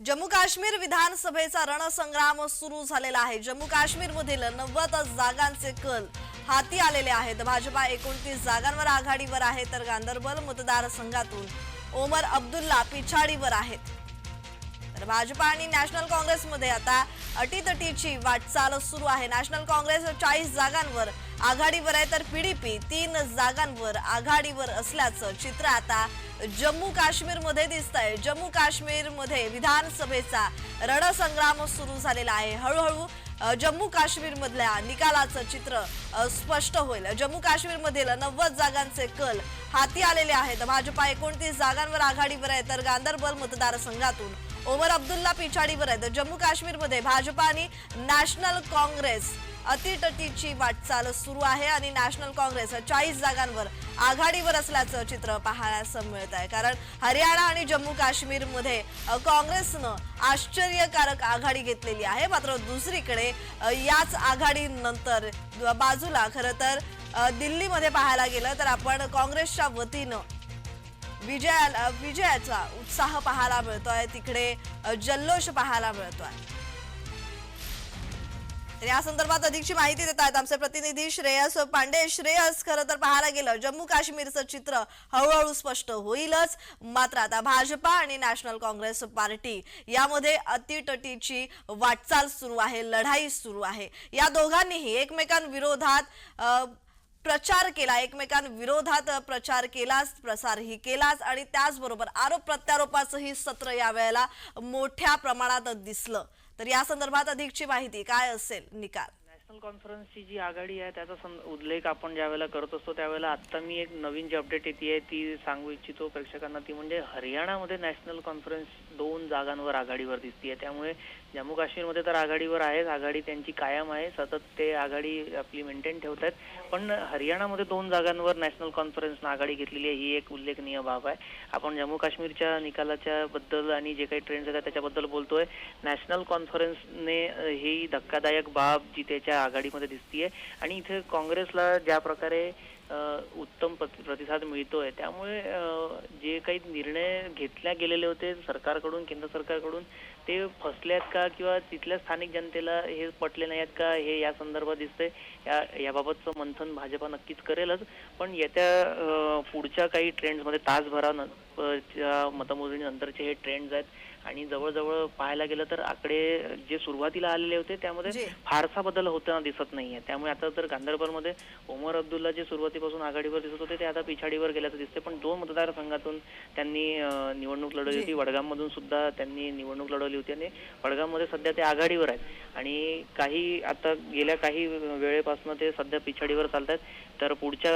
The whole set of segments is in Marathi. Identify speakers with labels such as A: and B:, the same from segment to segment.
A: जम्मू काश्मीर विधानसभेचा रणसंग्राम सुरू झालेला आहे. जम्मू काश्मीर मधील नव्वद जागांचे कल हाती आलेले आहेत. भाजपा एकोणतीस जागांवर आघाडीवर आहे तर गांदरबल मतदारसंघातून ओमर अब्दुल्ला पिछाडीवर आहेत. तर भाजपा आणि नॅशनल काँग्रेसमध्ये आता अटीतटीची वाटचाल सुरू आहे. नॅशनल काँग्रेस चाळीस जागांवर आघाडीवर आहे तर पीडीपी तीन जागांवर आघाडीवर असल्याचं चित्र आता जम्मू काश्मीरमध्ये दिसत आहे जम्मू काश्मीरमध्ये विधानसभेचा रणसंग्राम सुरू झालेला आहे. हळूहळू जम्मू काश्मीरमधल्या निकालाचं चित्र स्पष्ट होईल. जम्मू काश्मीरमधील नव्वद जागांचे कल हाती आलेले आहेत. भाजपा एकोणतीस जागांवर आघाडीवर आहे तर गांदरबल मतदारसंघातून ओमर अब्दुल्ला पिछाडीवर आहेत. जम्मू काश्मीरमध्ये भाजपा आणि नॅशनल काँग्रेस अतिटटीची वाटचाल सुरू आहे आणि नॅशनल काँग्रेस चाळीस जागांवर आघाडीवर असल्याचं चित्र पाहण्यास मिळत आहे. कारण हरियाणा आणि जम्मू काश्मीरमध्ये काँग्रेसनं आश्चर्यकारक आघाडी घेतलेली आहे. मात्र दुसरीकडे याच आघाडीनंतर बाजूला खरं तर दिल्लीमध्ये पाहायला गेलं तर आपण काँग्रेसच्या वतीनं विजया विजयाचा उत्साह पाहायला मिळतोय. तिकडे जल्लोष पाहायला मिळतोय. तर या संदर्भात अधिकची माहिती देत आहेत आमचे प्रतिनिधी श्रेयस पांडे. श्रेयस खरं तर पाहायला गेलं जम्मू काश्मीरचं चित्र हळूहळू स्पष्ट होईलच. मात्र आता भाजपा आणि नॅशनल काँग्रेस पार्टी यामध्ये अतिटटीची वाटचाल सुरू आहे लढाई सुरू आहे. या दोघांनीही एकमेकांविरोधात प्रचार केला. एकमेकांविरोधात प्रचार केलाच प्रसारही केलाच आणि त्याचबरोबर आरोप प्रत्यारोपाचंही सत्र यावेळेला मोठ्या प्रमाणात दिसलं. तर या संदर्भात अधिकची माहिती काय असेल? निकाल.
B: नॅशनल कॉन्फरन्सची जी आघाडी आहे त्याचा सं- उल्लेख आपण ज्यावेळेला करत असतो त्यावेळेला आत्ता मी एक नवीन जी अपडेट येते ती सांगू इच्छितो प्रेक्षकांना. ती म्हणजे हरियाणामध्ये नॅशनल कॉन्फरन्स दोन जागांवर आघाडीवर दिसते आहे त्यामुळे जम्मू काश्मीरमध्ये तर आघाडीवर आहेच. आघाडी त्यांची कायम आहे. सतत ते आघाडी आपली मेंटेन ठेवत आहेत. पण हरियाणामध्ये दोन जागांवर नॅशनल कॉन्फरन्सनं आघाडी घेतलेली आहे. ही एक उल्लेखनीय बाब आहे. आपण जम्मू काश्मीरच्या निकालाच्या बद्दल आणि जे काही ट्रेंड्स आहेत त्याच्याबद्दल बोलतोय. नॅशनल कॉन्फरन्सने ही धक्कादायक बाब जी त्याच्या आघाडीमध्ये दिसतीये. आणि इथे काँग्रेसला ज्या प्रकारे उत्तम प्रतिसाद मिळतोय त्यामुळे जे काही निर्णय घेतल्या गेलेले होते सरकारकडून केंद्र सरकारकडून ते फसले आहेत का किंवा तिथल्या स्थानिक जनतेला हे पटले नाही आहेत का हे या संदर्भात दिसतंय? या याबाबतचं मंथन भाजपा नक्कीच करेलच. पण येत्या पुढच्या काही ट्रेंड्समध्ये तासभरा न- अ, च्या मतमोजणीनंतरचे हे ट्रेंड्स आहेत. आणि जवळजवळ पाहायला गेलं तर आकडे जे सुरुवातीला आलेले होते. त्यामध्ये फारसा बदल होताना दिसत नाहीये. त्यामुळे आता तर गांधरबलमध्ये ओमर अब्दुल्ला जे सुरुवातीपासून आघाडीवर दिसत होते ते आता पिछाडीवर गेल्याचं दिसते पण दोन मतदारसंघातून त्यांनी निवडणूक लढवली. होती. वडगाम मधून सुद्धा त्यांनी निवडणूक लढवली होती आणि वडगाममध्ये सध्या ते आघाडीवर आहेत. आणि काही आता गेल्या काही वेळेपासून ते सध्या पिछाडीवर चालत आहेत तर पुढच्या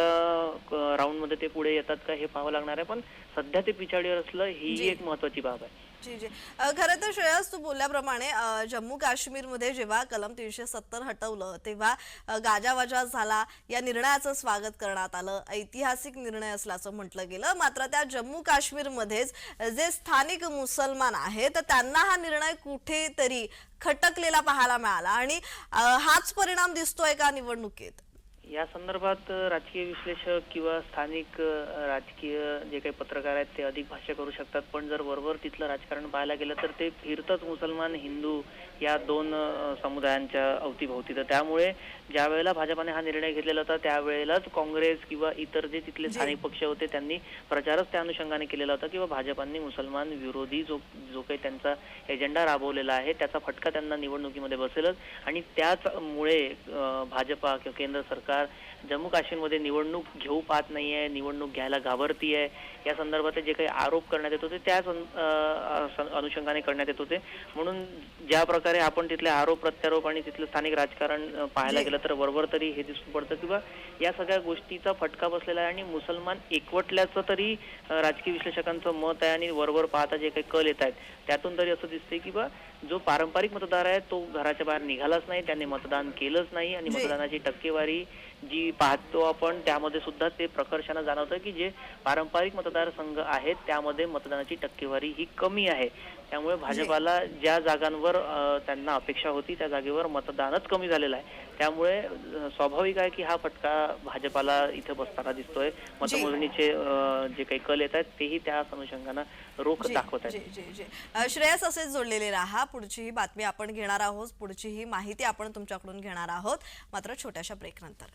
B: राऊंडमध्ये ते पुढे येतात का हे पाहावं लागणार आहे. पण सध्या ते पिछाडीवर असलं ही. एक महत्वाची बाब आहे.
A: जी जी. खरं तर श्रेयस तू बोलल्याप्रमाणे जम्मू काश्मीरमध्ये जेव्हा कलम तीनशे सत्तर हटवलं तेव्हा गाजावाजा झाला. या निर्णयाचं स्वागत करण्यात आलं. ऐतिहासिक निर्णय असल्याचं म्हटलं गेलं. मात्र त्या जम्मू काश्मीरमध्येच जे स्थानिक मुसलमान आहेत त्यांना हा निर्णय कुठेतरी खटकलेला पाहायला मिळाला. आणि हाच परिणाम दिसतोय का निवडणुकीत?
B: या संदर्भात राजकीय विश्लेषक किंवा स्थानिक राजकीय जे काही पत्रकार आहेत ते अधिक भाष्य करू शकतात पण जर वरवर तिथलं राजकारण पाहायला गेलं तर ते फिरतच मुसलमान हिंदू या दोन समुदायांच्या अवतीभोवती तर त्यामुळे ज्या वेळेला भाजपाने हा निर्णय घेतलेला होता त्यावेळेलाच काँग्रेस किंवा इतर जे तिथले. स्थानिक पक्ष होते त्यांनी प्रचारच त्या अनुषंगाने केलेला होता किंवा भाजपांनी मुसलमान विरोधी जो जो काही त्यांचा एजेंडा राबवलेला आहे त्याचा फटका त्यांना निवडणुकीमध्ये बसेलच आणि त्याचमुळे भाजपा किंवा केंद्र सरकार जम्मू काश्मीरमध्ये निवडणूक घेऊ पाहत नाहीये निवडणूक घ्यायला घाबरतीये या संदर्भातले जे काही आरोप करण्यात येत होते त्याच अनुषंगाने करण्यात येत होते म्हणून ज्या प्रकारे आपण तिथले आरोप प्रत्यारोप आणि तिथलं स्थानिक राजकारण पाहायला. गेलं तर वरवर तरी हे दिसून पडतं किंवा या सगळ्या गोष्टीचा फटका बसलेला आहे आणि मुसलमान एकवटल्याचं तरी राजकीय विश्लेषकांचं मत आहे आणि वरवर पाहता जे काही कल येत आहेत त्यातून तरी असं दिसतंय की बा जो पारंपरिक मतदार आहे तो घराच्या बाहेर निघालाच नाही त्यांनी मतदान केलंच नाही आणि. मतदानाची टक्केवारी जी पाहतो आपण त्यामध्ये सुद्धा ते प्रकर्षानं जाणवतं की जे पारंपरिक मतदारसंघ आहेत त्यामध्ये मतदानाची टक्केवारी ही कमी आहे. त्यामुळे भाजपाला ज्या जागांवर त्यांना अपेक्षा होती त्या जागेवर मतदानच कमी झालेलं आहे. त्यामुळे स्वाभाविक आहे की हा फटका भाजपाला इथे बसताना दिसतोय. मतमोजणीचे जे काही कल येत आहेत तेही त्याच अनुषंगानं रोख दाखवत आहेत.
A: श्रेयस असेच जोडलेले राहा. पुढची ही बातमी आपण घेणार आहोत. पुढची ही माहिती आपण तुमच्याकडून घेणार आहोत. मात्र छोट्याशा ब्रेक नंतर.